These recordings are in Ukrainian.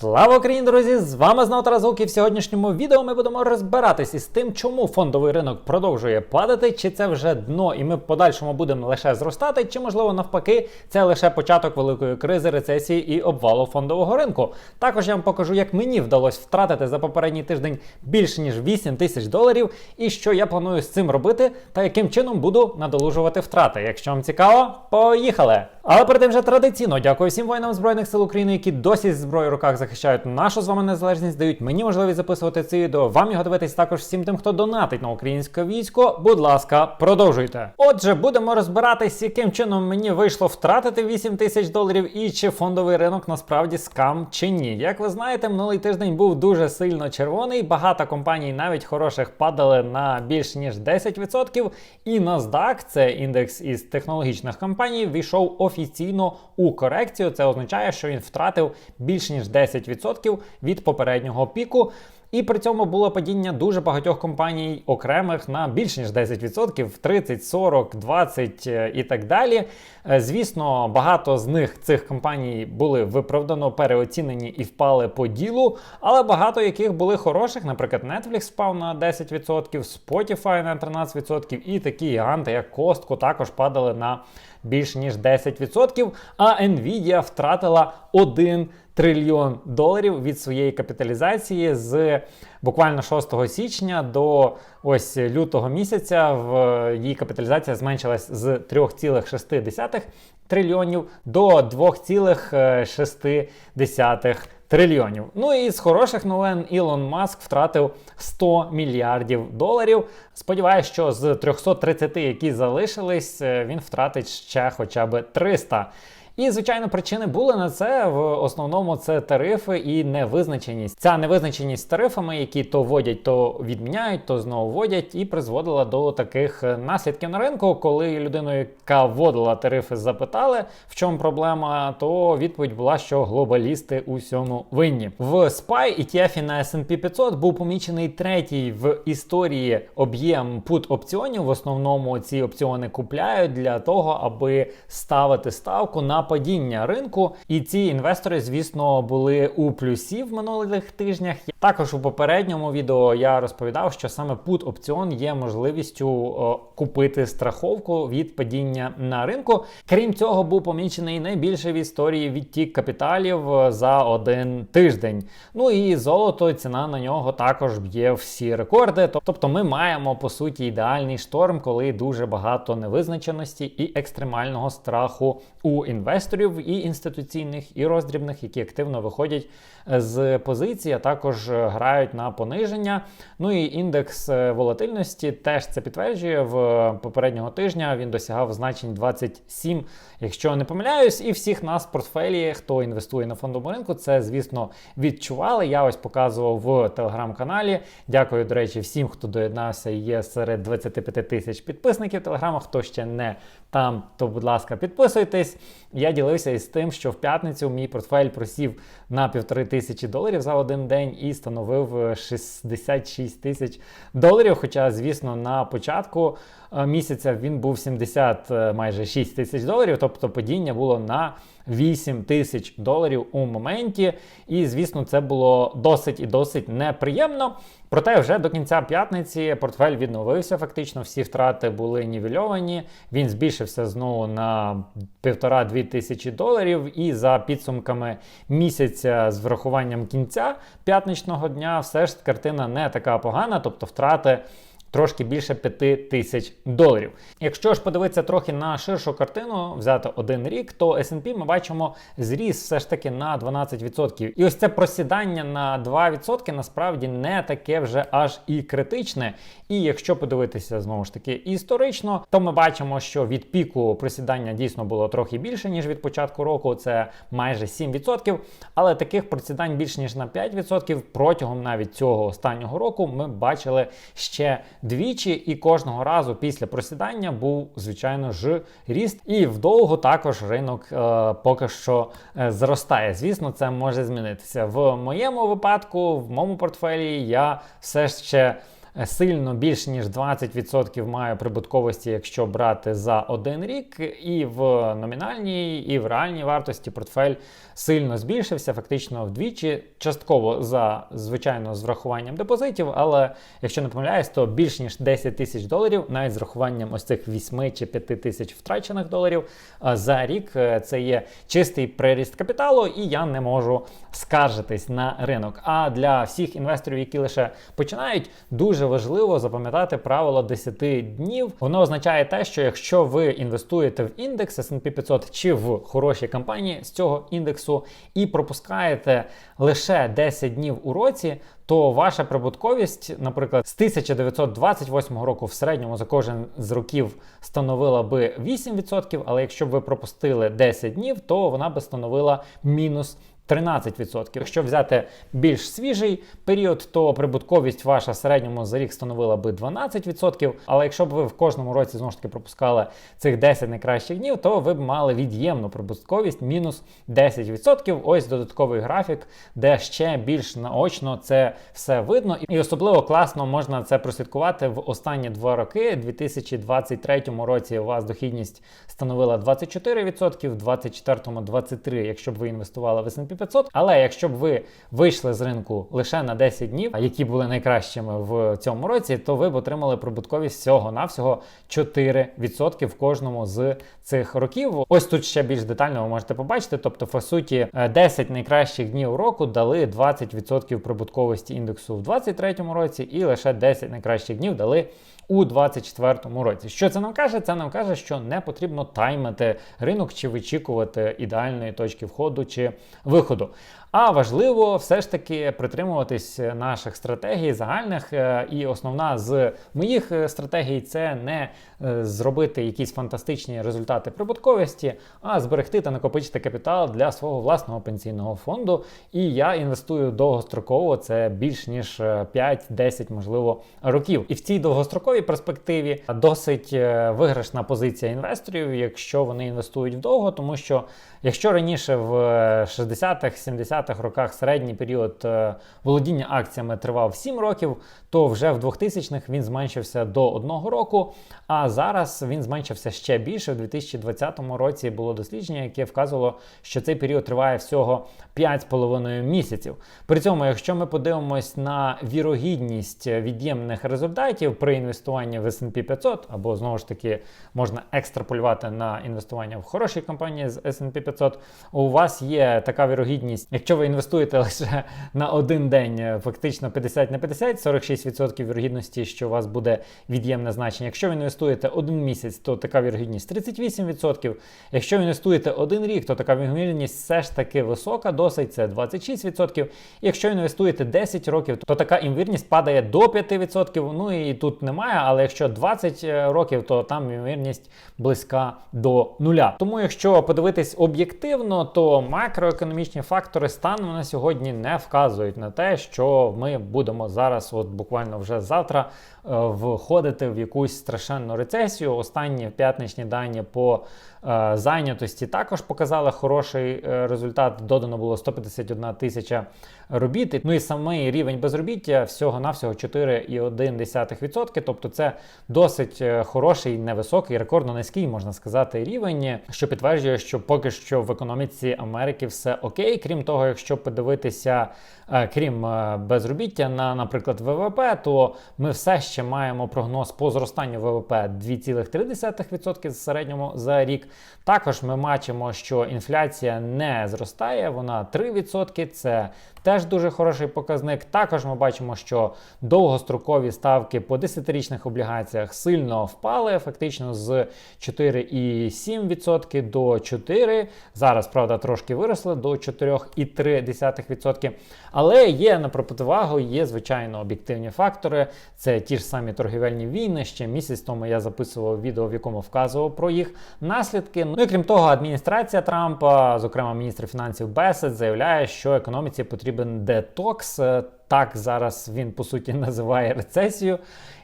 Слава Україні, друзі! З вами знову Тарас і в сьогоднішньому відео ми будемо розбиратись із тим, чому фондовий ринок продовжує падати, чи це вже дно, і ми в подальшому будемо лише зростати, чи можливо навпаки, це лише початок великої кризи, рецесії і обвалу фондового ринку. Також я вам покажу, як мені вдалося втратити за попередній тиждень більше ніж 8 тисяч доларів, і що я планую з цим робити, та яким чином буду надолужувати втрати. Якщо вам цікаво, поїхали! Але перед тим вже традиційно дякую всім воїнам Збройних сил України, які досі зі зброєю в руках захищають нашу з вами незалежність, дають мені можливість записувати це відео. Вам його дивитись також всім тим, хто донатить на українське військо. Будь ласка, продовжуйте. Отже, будемо розбиратись, яким чином мені вийшло втратити 8 тисяч доларів і чи фондовий ринок насправді скам чи ні. Як ви знаєте, минулий тиждень був дуже сильно червоний. Багато компаній, навіть хороших, падали на більш ніж 10%. І NASDAQ, це індекс із технологічних компаній, війшов офіційно у корекцію. Це означає, що він втратив більш ніж 10% від попереднього піку. І при цьому було падіння дуже багатьох компаній окремих на більш ніж 10%, 30, 40, 20 е, і так далі. Е, Звісно, багато з них цих компаній були виправдано переоцінені і впали по ділу, але багато яких були хороших. Наприклад, Netflix впав на 10%, Spotify на 13%, і такі гіганти, як Costco, також падали на більш ніж 10%. А Nvidia втратила 1 трильйон доларів від своєї капіталізації з буквально 6 січня до ось лютого місяця. В її капіталізація зменшилась з 3,6 трильйонів до 2,6 трильйонів. Ну і з хороших новин Ілон Маск втратив 100 мільярдів доларів. Сподіваюсь, що з 330, які залишились, е, він втратить ще хоча б 300. І, звичайно, причини були на це. В основному це тарифи і невизначеність. Ця невизначеність тарифами, які то вводять, то відміняють, то знову вводять, і призводила до таких наслідків на ринку. Коли людину, яка вводила тарифи, запитали, в чому проблема, то відповідь була, що глобалісти у всьому винні. В SPY ETF на S&P 500 був помічений третій в історії об'єм пут опціонів. В основному ці опціони купляють для того, аби ставити ставку на падіння ринку. І ці інвестори, звісно, були у плюсі в минулих тижнях. Також у попередньому відео я розповідав, що саме put опціон є можливістю о, купити страховку від падіння на ринку. Крім цього, був помічений найбільший в історії відтік капіталів за один тиждень. Ну і золото, ціна на нього також б'є всі рекорди. Тобто ми маємо по суті ідеальний шторм, коли дуже багато невизначеності і екстремального страху у інвесторів і інституційних, і роздрібних, які активно виходять з позиції, а також грають на пониження. Ну і індекс волатильності теж це підтверджує. В попереднього тижня він досягав значень 27, якщо не помиляюсь, і всіх нас в портфелі, хто інвестує на фондовому ринку, це, звісно, відчували. Я ось показував в телеграм-каналі. Дякую, до речі, всім, хто доєднався є серед 25 тисяч підписників телеграма. Хто ще не там, то, будь ласка, підписуйтесь. Я ділився із тим, що в п'ятницю мій портфель просів на півтори тисячі доларів за один день і становив 66 тисяч доларів. Хоча, звісно, на початку місяця він був 70 майже 6 тисяч доларів, тобто падіння було на 8 тисяч доларів у моменті. І, звісно, це було досить і досить неприємно. Проте вже до кінця п'ятниці портфель відновився. Фактично, всі втрати були нівельовані. Він збільшився знову на півтора-дві тисячі доларів. І за підсумками місяця з врахуванням кінця п'ятничного дня, все ж картина не така погана, тобто втрати. Трошки більше 5 тисяч доларів. Якщо ж подивитися трохи на ширшу картину, взяти один рік, то S&P ми бачимо зріс все ж таки на 12%. І ось це просідання на 2% насправді не таке вже аж і критичне. І якщо подивитися знову ж таки історично, то ми бачимо, що від піку просідання дійсно було трохи більше, ніж від початку року, це майже 7%. Але таких просідань більш ніж на 5% протягом навіть цього останнього року ми бачили ще двічі, і кожного разу після просідання був, звичайно ж, ріст. І вдовго також ринок е, поки що е, зростає. Звісно, це може змінитися. В моєму випадку, в моєму портфелі, я все ще сильно більше ніж 20% має прибутковості, якщо брати за один рік, і в номінальній, і в реальній вартості портфель сильно збільшився, фактично вдвічі, частково за звичайно з врахуванням депозитів, але якщо не помиляюсь, то більш ніж 10 тисяч доларів, навіть з врахуванням ось цих 8 чи 5 тисяч втрачених доларів за рік. е, Це є чистий приріст капіталу, і я не можу скаржитись на ринок. А для всіх інвесторів, які лише починають, дуже важливо запам'ятати правило 10 днів. Воно означає те, що якщо ви інвестуєте в індекс S&P 500 чи в хороші компанії з цього індексу і пропускаєте лише 10 днів у році, то ваша прибутковість, наприклад, з 1928 року в середньому за кожен з років становила би 8%, але якщо б ви пропустили 10 днів, то вона би становила мінус 13%. Якщо взяти більш свіжий період, то прибутковість ваша в середньому за рік становила би 12%. Але якщо б ви в кожному році знову ж таки пропускали цих 10 найкращих днів, то ви б мали від'ємну прибутковість мінус 10%. Ось додатковий графік, де ще більш наочно це все видно. І особливо класно можна це прослідкувати в останні два роки. У 2023 році у вас дохідність становила 24%, в 2024 23%, якщо б ви інвестували в S&P 500. Але якщо б ви вийшли з ринку лише на 10 днів, які були найкращими в цьому році, то ви б отримали прибутковість всього-навсього 4% в кожному з цих років. Ось тут ще більш детально ви можете побачити. Тобто, по суті, е, 10 найкращих днів року дали 20% прибутковості індексу в 2023 році, і лише 10 найкращих днів дали. У 2024 році. Що це нам каже? Це нам каже, що не потрібно таймити ринок чи вичікувати ідеальної точки входу чи виходу. А важливо все ж таки притримуватись наших стратегій загальних. Е, І основна з моїх е, стратегій це не е, зробити якісь фантастичні результати прибутковості, а зберегти та накопичити капітал для свого власного пенсійного фонду. І я інвестую довгостроково, це більш ніж е, 5-10, можливо, років. І в цій довгостроковій перспективі досить е, виграшна позиція інвесторів, якщо вони інвестують вдовго, тому що якщо раніше в е, 60-х, 70-х роках середній період е, володіння акціями тривав 7 років, то вже в 2000-х він зменшився до 1 року, а зараз він зменшився ще більше. В 2020 році було дослідження, яке вказувало, що цей період триває всього 5,5 місяців. При цьому, якщо ми подивимось на вірогідність від'ємних результатів при інвестуванні в S&P 500, або знову ж таки можна екстраполювати на інвестування в хороші компанії з S&P 500, у вас є така вірогідність, якщо ви інвестуєте лише на один день, е, фактично 50 на 50, 46% вірогідності, що у вас буде від'ємне значення. Якщо ви інвестуєте один місяць, то така вірогідність 38%. Якщо ви інвестуєте один рік, то така вірогідність все ж таки висока, досить це 26%. Якщо інвестуєте 10 років, то така імовірність падає до 5%. Ну і тут немає, але якщо 20 років, то там ймовірність близька до нуля. Тому, якщо подивитись об'єктивно, то макроекономічні фактори станом на сьогодні не вказують на те, що ми будемо зараз, от буквально вже завтра, е, входити в якусь страшенну рецесію. Останні п'ятничні дані по е, зайнятості також показали хороший е, результат. Додано було 151 тисяча робіт. Ну і самий рівень безробіття всього-навсього 4,1%. Тобто це досить е, хороший, невисокий, рекордно низький, можна сказати, рівень, що підтверджує, що поки що в економіці Америки все окей. Крім того, якщо подивитися, е, крім е, безробіття на, наприклад, ВВП, то ми все ще маємо прогноз по зростанню ВВП 2,3% в середньому за рік. Також ми бачимо, що інфляція не зростає, вона 3%. Це теж дуже хороший показник. Також ми бачимо, що довгострокові ставки по 10-річних облігаціях сильно впали, фактично з 4,7% до 4%. Зараз, правда, трошки виросли до 4,3%. Але є на противагу, є звичайно об'єктивні фактори. Це ті ж самі торгівельні війни. Ще місяць тому я записував відео, в якому вказував про їх наслідки. Ну і крім того, адміністрація Трампа, зокрема міністр фінансів Бесет, заявляє, що економіці потрібен детокс. Е, Так зараз він по суті називає рецесію.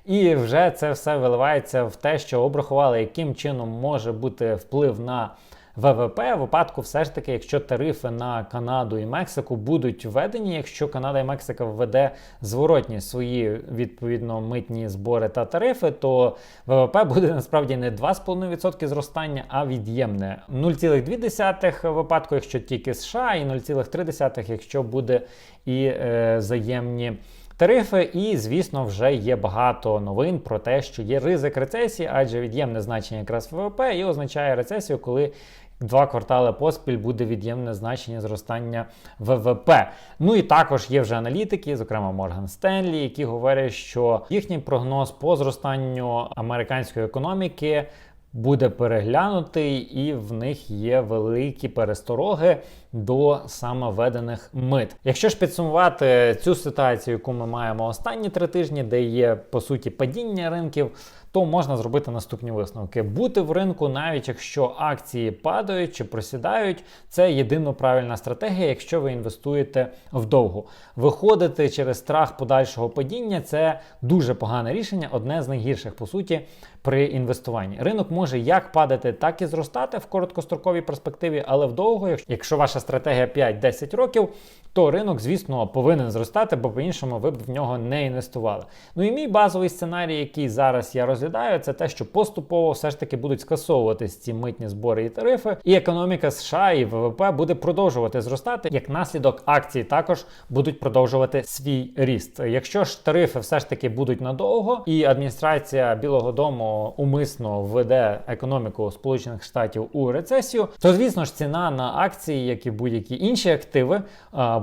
І вже це все виливається в те, що обрахували, яким чином може бути вплив на ВВП в випадку, все ж таки, якщо тарифи на Канаду і Мексику будуть введені, якщо Канада і Мексика введе зворотні свої відповідно митні збори та тарифи, то ВВП буде насправді не 2,5% зростання, а від'ємне 0,2 випадку, якщо тільки США, і 0,3, якщо буде і е, взаємні. Тарифи, і, звісно, вже є багато новин про те, що є ризик рецесії, адже від'ємне значення якраз ВВП і означає рецесію, коли два квартали поспіль буде від'ємне значення зростання ВВП. Ну і також є вже аналітики, зокрема Морган Стенлі, які говорять, що їхній прогноз по зростанню американської економіки буде переглянутий, і в них є великі перестороги до самовведених мит. Якщо ж підсумувати цю ситуацію, яку ми маємо останні три тижні, де є по суті падіння ринків, то можна зробити наступні висновки. Бути в ринку, навіть якщо акції падають чи просідають, це єдино правильна стратегія, якщо ви інвестуєте вдовго. Виходити через страх подальшого падіння це дуже погане рішення, одне з найгірших по суті при інвестуванні. Ринок може як падати, так і зростати в короткостроковій перспективі, але вдовго, якщо ваша стратегія 5-10 років, то ринок, звісно, повинен зростати, бо по-іншому ви б в нього не інвестували. Ну і мій базовий сценарій, який зараз я розглядаю, це те, що поступово все ж таки будуть скасовуватись ці митні збори і тарифи, і економіка США і ВВП буде продовжувати зростати. Як наслідок акції також будуть продовжувати свій ріст. Якщо ж тарифи все ж таки будуть надовго, і адміністрація Білого Дому умисно введе економіку Сполучених Штатів у рецесію, то звісно ж ціна на акції, як і будь-які інші активи,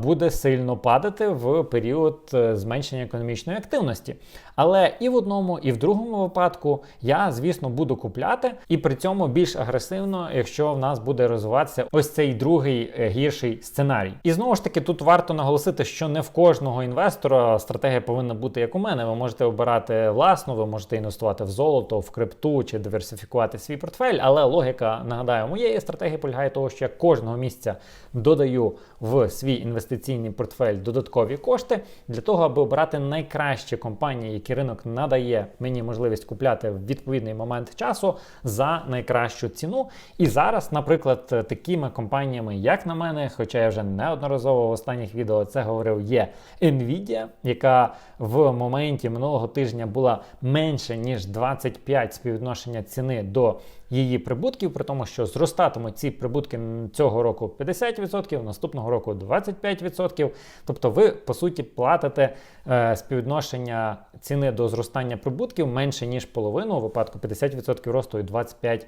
буде сильно падати в період е, зменшення економічної активності. Але і в одному, і в другому випадку я, звісно, буду купляти, і при цьому більш агресивно, якщо в нас буде розвиватися ось цей другий е, гірший сценарій. І знову ж таки, тут варто наголосити, що не в кожного інвестора стратегія повинна бути як у мене. Ви можете обирати власну, ви можете інвестувати в золото, в крипту чи диверсифікувати свій портфель. Але логіка, нагадаю, моєї стратегії полягає того, що я кожного місця додаю в свій інвестиційний портфель додаткові кошти для того, аби обирати найкращі компанії, які ринок надає мені можливість купляти в відповідний момент часу за найкращу ціну. І зараз, наприклад, такими компаніями, як на мене, хоча я вже неодноразово в останніх відео це говорив, є Nvidia, яка в моменті минулого тижня була менше ніж 25 співвідношення ціни до її прибутків, при тому, що зростатимуть ці прибутки цього року 50%, наступного року 25%. Тобто ви, по суті, платите е, співвідношення ціни до зростання прибутків менше, ніж половину, у випадку 50% росту і 25%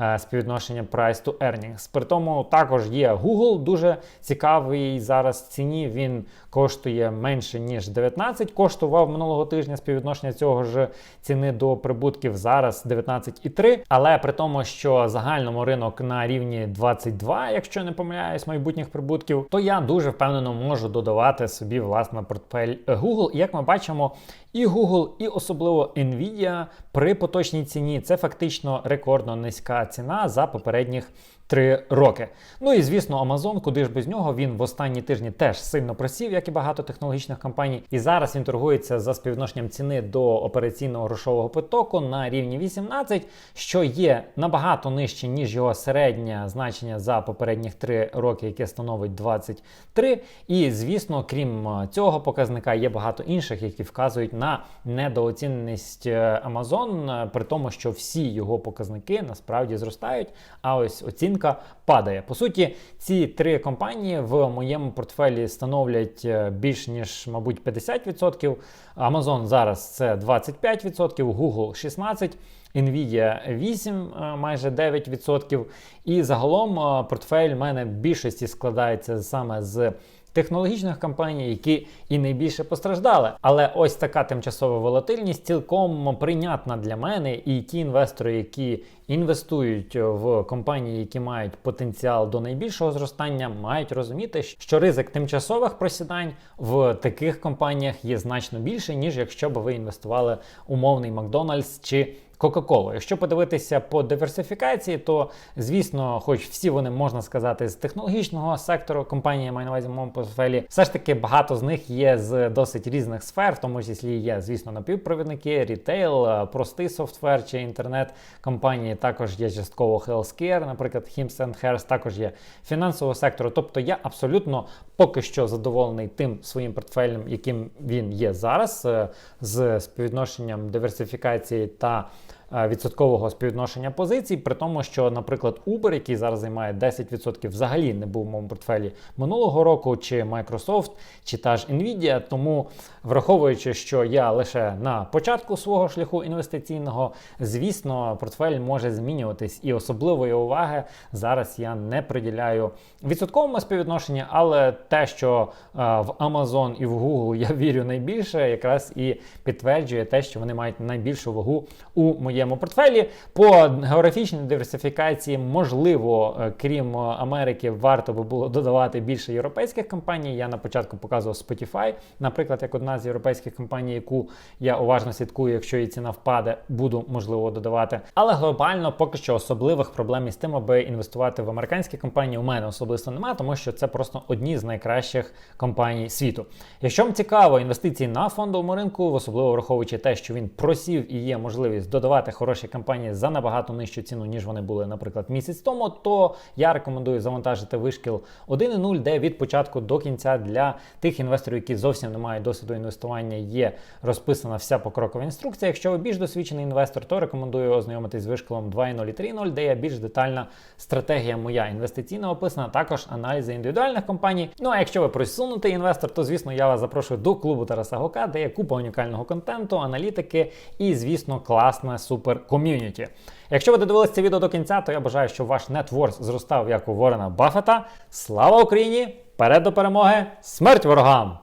е, співвідношення price to earnings. При тому також є Google, дуже цікавий зараз ціні. Він коштує менше, ніж 19, коштував минулого тижня співвідношення цього ж ціни до прибутків зараз 19,3. Але при тому, що загальному ринок на рівні 22, якщо не помиляюсь, майбутніх прибутків, то я дуже впевнено можу додавати собі власне портфель Google. І як ми бачимо, і Google, і особливо Nvidia при поточній ціні це фактично рекордно низька ціна за попередніх 3 роки. Ну і звісно, Amazon, куди ж без нього, він в останні тижні теж сильно просів, як і багато технологічних компаній. І зараз він торгується за співвідношенням ціни до операційного грошового потоку на рівні 18, що є набагато нижче, ніж його середнє значення за попередніх 3 роки, яке становить 23. І звісно, крім цього показника, є багато інших, які вказують на недооціненість е, Amazon, е, при тому, що всі його показники насправді зростають. А ось оцінка падає. По суті, ці три компанії в моєму портфелі становлять е, більш ніж, мабуть, 50%. Amazon зараз це 25%, Google 16%. Nvidia 8, майже 9%. І загалом портфель в мене в більшості складається саме з технологічних компаній, які і найбільше постраждали. Але ось така тимчасова волатильність цілком прийнятна для мене і ті інвестори, які інвестують в компанії, які мають потенціал до найбільшого зростання, мають розуміти, що ризик тимчасових просідань в таких компаніях є значно більше, ніж якщо б ви інвестували умовний Макдональдс чи Coca-Cola. Якщо подивитися по диверсифікації, то звісно, хоч всі вони можна сказати з технологічного сектору компанії маю на увазі моєму портфелі, все ж таки багато з них є з досить різних сфер, в тому числі є, звісно, напівпровідники, рітейл, е, простий софтвер чи інтернет компанії. Також є частково healthcare, наприклад, Hims Hers, також є фінансового сектору. Тобто я абсолютно поки що задоволений тим своїм портфелем, яким він є зараз, е, з співвідношенням диверсифікації та відсоткового співвідношення позицій, при тому, що, наприклад, Uber, який зараз займає 10%, взагалі не був в моєму портфелі минулого року, чи Microsoft, чи та ж Nvidia. Тому, враховуючи, що я лише на початку свого шляху інвестиційного, звісно, портфель може змінюватись, і особливої уваги зараз я не приділяю відсотковому співвідношенню, але те, що е, в Amazon і в Google я вірю найбільше, якраз і підтверджує те, що вони мають найбільшу вагу у моєму портфелі. По географічній диверсифікації, можливо, е, крім Америки, варто би було додавати більше європейських компаній. Я на початку показував Spotify, наприклад, як одна з європейських компаній, яку я уважно слідкую, якщо її ціна впаде, буду можливо додавати. Але глобально поки що особливих проблем із тим, аби інвестувати в американські компанії, у мене особисто немає, тому що це просто одні з найкращих компаній світу. Якщо вам цікаво інвестиції на фондовому ринку, особливо враховуючи те, що він просів і є можливість додавати хороші компанії за набагато нижчу ціну, ніж вони були, наприклад, місяць тому, то я рекомендую завантажити вишкіл 1.0, де від початку до кінця для тих інвесторів, які зовсім не мають досвіду інвестування, є розписана вся покрокова інструкція. Якщо ви більш досвідчений інвестор, то рекомендую ознайомитись з вишколом 2.0 і 3.0, де є більш детальна стратегія моя інвестиційна описана, також аналізи індивідуальних компаній. Ну а якщо ви просунутий інвестор, то звісно я вас запрошую до клубу Тараса Гока, де є купа унікального контенту, аналітики і, звісно, класне супер ком'юніті. Якщо ви додивилися це відео до кінця, то я бажаю, щоб ваш нетворс зростав як у Ворена Баффета. Слава Україні! Перед до перемоги! Смерть ворогам!